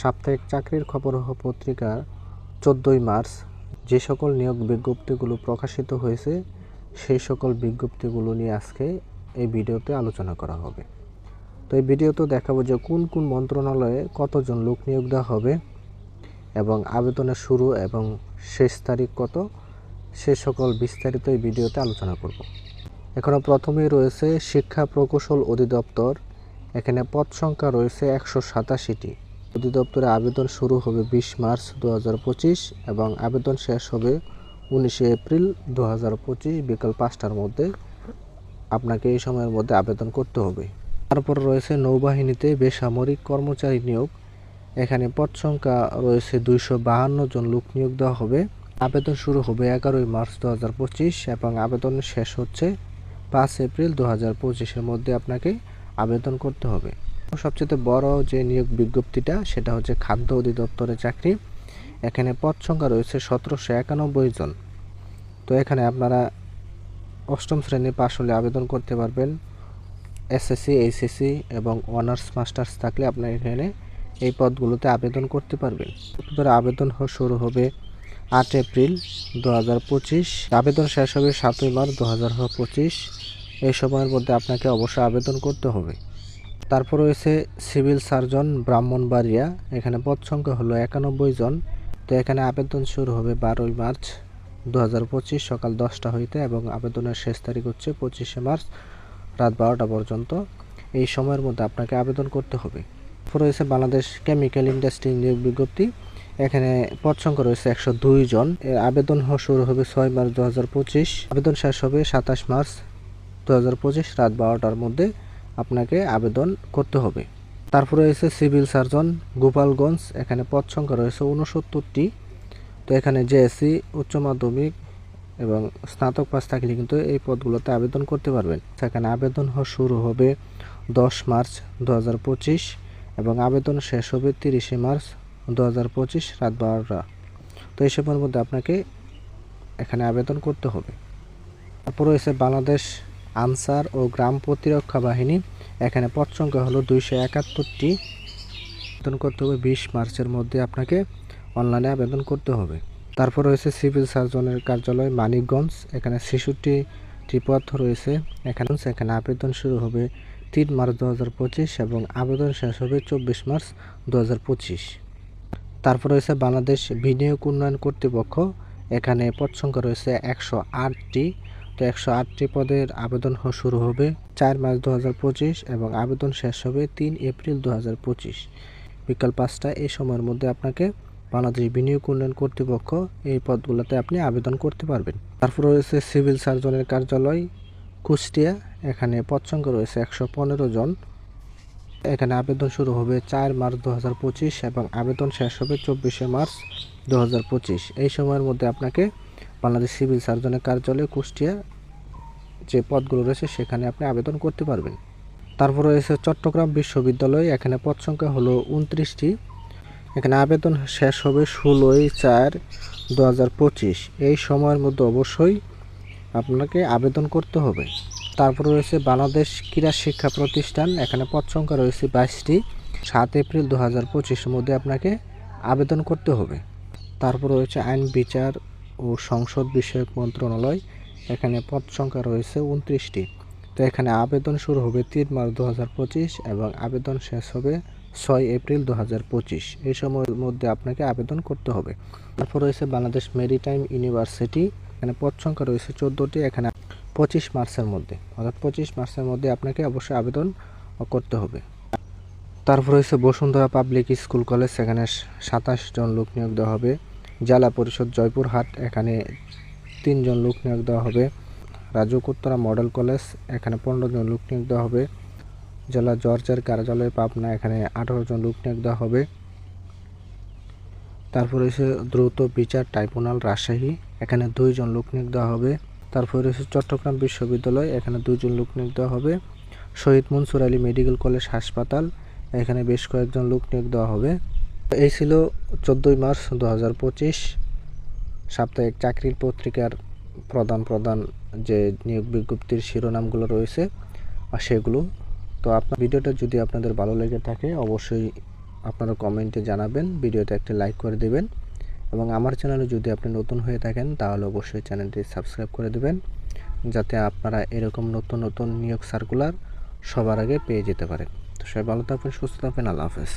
সাপ্তাহিক চাকরির খবর পত্রিকার চোদ্দোই মার্চ, যে সকল নিয়োগ বিজ্ঞপ্তিগুলো প্রকাশিত হয়েছে, সেই সকল বিজ্ঞপ্তিগুলো নিয়ে আজকে এই ভিডিওতে আলোচনা করা হবে। তো এই ভিডিওতে দেখাবো যে কোন কোন মন্ত্রণালয়ে কতজন লোক নিয়োগ দেওয়া হবে এবং আবেদনের শুরু এবং শেষ তারিখ কত, সে সকল বিস্তারিত এই ভিডিওতে আলোচনা করব। এখানে প্রথমেই রয়েছে শিক্ষা প্রকৌশল অধিদপ্তর, এখানে পদ সংখ্যা রয়েছে একশো সাতাশিটি। অধিদপ্তরে আবেদন শুরু হবে বিশ মার্চ দু হাজার পঁচিশ এবং আবেদন শেষ হবে উনিশে এপ্রিল দু হাজার পঁচিশ বিকাল পাঁচটার মধ্যে। আপনাকে এই সময়ের মধ্যে আবেদন করতে হবে। তারপর রয়েছে নৌবাহিনীতে বেসামরিক কর্মচারী নিয়োগ। এখানে পদ সংখ্যা রয়েছে দুইশো জন লোক নিয়োগ দেওয়া হবে। আবেদন শুরু হবে এগারোই মার্চ দু হাজার পঁচিশ এবং আবেদন শেষ হচ্ছে পাঁচ এপ্রিল দু হাজার মধ্যে আপনাকে আবেদন করতে হবে। সবচেয়ে বড় যে নিয়োগ বিজ্ঞপ্তিটা, সেটা হচ্ছে খাদ্য অধিদপ্তরের চাকরি। এখানে পদ সংখ্যা রয়েছে সতেরোশো একানব্বই জন। তো এখানে আপনারা অষ্টম শ্রেণি পাশ হলে আবেদন করতে পারবেন। এসএসসি, এইচএসসি এবং অনার্স, মাস্টার্স থাকলে আপনার এখানে এই পদগুলোতে আবেদন করতে পারবেন। ধরে আবেদন শুরু হবে আট এপ্রিল দু হাজার পঁচিশ। আবেদন শেষ হবে সাতই মার্চ দু হাজার পঁচিশ। এই সময়ের মধ্যে আপনাকে অবশ্যই আবেদন করতে হবে। তারপর রয়েছে সিভিল সার্জন ব্রাহ্মণবাড়িয়া। এখানে পদ সংখ্যা হলো একানব্বই জন। তো এখানে আবেদন শুরু হবে বারোই মার্চ দু হাজার পঁচিশ সকাল দশটা হইতে এবং আবেদনের শেষ তারিখ হচ্ছে পঁচিশে মার্চ রাত বারোটা পর্যন্ত। এই সময়ের মধ্যে আপনাকে আবেদন করতে হবে। রয়েছে বাংলাদেশ কেমিক্যাল ইন্ডাস্ট্রি নিয়োগ বিজ্ঞপ্তি। এখানে পদ সংখ্যা রয়েছে একশো দুই জন। এর আবেদন শুরু হবে ছয় মার্চ দু হাজার পঁচিশ। আবেদন শেষ হবে সাতাশ মার্চ দু হাজার পঁচিশ রাত বারোটার মধ্যে। আপনাকে আবেদন করতে হবে। তারপরে রয়েছে সিভিল সার্জন গোপালগঞ্জ, এখানে পদ সংখ্যা রয়েছে উনসত্তরটি তো এখানে জেএসসি, উচ্চ মাধ্যমিক এবং স্নাতক পাস থাকলে কিন্তু এই পদগুলোতে আবেদন করতে পারবেন। সেখানে আবেদন শুরু হবে দশ মার্চ দু হাজার পঁচিশ এবং আবেদন শেষ হবে তিরিশে মার্চ দু হাজার পঁচিশ রাত বারোটা। তো এই সময়ের মধ্যে আপনাকে এখানে আবেদন করতে হবে। তারপর রয়েছে বাংলাদেশ আনসার ও গ্রাম প্রতিরক্ষা বাহিনী। এখানে পদ সংখ্যা হলো দুইশো একাত্তরটি। আবেদন করতে হবে বিশ মার্চের মধ্যে আপনাকে অনলাইনে আবেদন করতে হবে। তারপর রয়েছে সিভিল সার্জনের কার্যালয় মানিকগঞ্জ। এখানে শিশুটি পদ রয়েছে। এখানে এখানে আবেদন শুরু হবে তিন মার্চ দু হাজার পঁচিশ এবং আবেদন শেষ হবে চব্বিশ মার্চ দু হাজার পঁচিশ। তারপর রয়েছে বাংলাদেশ বিনিয়োগ উন্নয়ন কর্তৃপক্ষ। এখানে পদ সংখ্যা রয়েছে একশো আটটি। তো একশো আটটি পদের আবেদন শুরু হবে চার মার্চ দু হাজার পঁচিশ এবং আবেদন শেষ হবে তিন এপ্রিল দু হাজার পঁচিশ। বিকাল পাঁচটা এই সময়ের মধ্যে আপনাকে বাংলাদেশ বিনিয়োগ উন্নয়ন কর্তৃপক্ষ এই পদগুলোতে আপনি আবেদন করতে পারবেন। তারপর রয়েছে সিভিল সার্জনের কার্যালয়, কুষ্টিয়া। এখানে পদ সংখ্যা রয়েছে একশো পনেরো জন। এখানে আবেদন শুরু হবে চার মার্চ দু হাজার পঁচিশ এবং আবেদন শেষ হবে চব্বিশে মার্চ দু হাজার পঁচিশ। এই সময়ের মধ্যে আপনাকে বাংলাদেশ সিভিল সার্জনের কার্যালয় কুষ্টিয়া যে পদগুলো রয়েছে, সেখানে আপনি আবেদন করতে পারবেন। তারপর রয়েছে চট্টগ্রাম বিশ্ববিদ্যালয়, এখানে পদ সংখ্যা হলো উনত্রিশটি। এখানে আবেদন শেষ হবে ষোলোই চার দু এই সময়ের মধ্যে অবশ্যই আপনাকে আবেদন করতে হবে। তারপর রয়েছে বাংলাদেশ ক্রীড়া শিক্ষা প্রতিষ্ঠান, এখানে পদ সংখ্যা রয়েছে বাইশটি। সাত এপ্রিল দু হাজার মধ্যে আপনাকে আবেদন করতে হবে। তারপর রয়েছে আইন বিচার ও সংসদ বিষয়ক মন্ত্রণালয়, এখানে পদ সংখ্যা রয়েছে উনত্রিশটি তো এখানে আবেদন শুরু হবে তিন মার্চ দু হাজার পঁচিশ এবং আবেদন শেষ হবে ছয় এপ্রিল দু হাজার পঁচিশ। এই সময়ের মধ্যে আপনাকে আবেদন করতে হবে। তারপর রয়েছে বাংলাদেশ মেরিটাইম ইউনিভার্সিটি, এখানে পদ সংখ্যা রয়েছে চোদ্দোটি, এখানে পঁচিশ মার্চের মধ্যে। অর্থাৎ পঁচিশ মার্চের মধ্যে আপনাকে অবশ্যই আবেদন করতে হবে। তারপর রয়েছে বসুন্ধরা পাবলিক স্কুল কলেজ সেখানে সাতাশ জন লোক নিয়োগ দেওয়া হবে। জেলা পরিষদ জয়পুরহাট। এখানে তিনজন লোক নিয়োগ দেওয়া হবে। রাজুক উত্তরা মডেল কলেজ, এখানে পনেরো জন লোক নিয়োগ দেওয়া হবে। জেলা জর্জের কার্যালয়, পাবনা, এখানে আঠারো জন লোক নিয়োগ দেওয়া হবে। তারপরে রয়েছে দ্রুত বিচার ট্রাইব্যুনাল, রাজশাহী, এখানে দুইজন লোক নিয়োগ দেওয়া হবে। তারপরে রয়েছে চট্টগ্রাম বিশ্ববিদ্যালয়, এখানে দুইজন লোক নিয়োগ দেওয়া হবে। শহীদ মনসুর আলী মেডিকেল কলেজ হাসপাতাল, এখানে বেশ কয়েকজন লোক নিয়োগ দেওয়া হবে। এই ছিল চোদ্দোই মার্চ দু হাজার পঁচিশ, সাপ্তাহিক চাকরির পত্রিকার প্রধান প্রধান যে নিয়োগ বিজ্ঞপ্তির শিরোনামগুলো রয়েছে সেগুলো। তো আপনার ভিডিওটা যদি আপনাদের ভালো লেগে থাকে, অবশ্যই আপনারা কমেন্টে জানাবেন, ভিডিওতে একটি লাইক করে দেবেন, এবং আমার চ্যানেলে যদি আপনি নতুন হয়ে থাকেন, তাহলে অবশ্যই চ্যানেলটি সাবস্ক্রাইব করে দেবেন, যাতে আপনারা এরকম নতুন নতুন নিয়োগ সার্কুলার সবার আগে পেয়ে যেতে পারেন। তো সবাই ভালো থাকবেন, সুস্থ থাকবেন, আল্লাহ হাফেজ।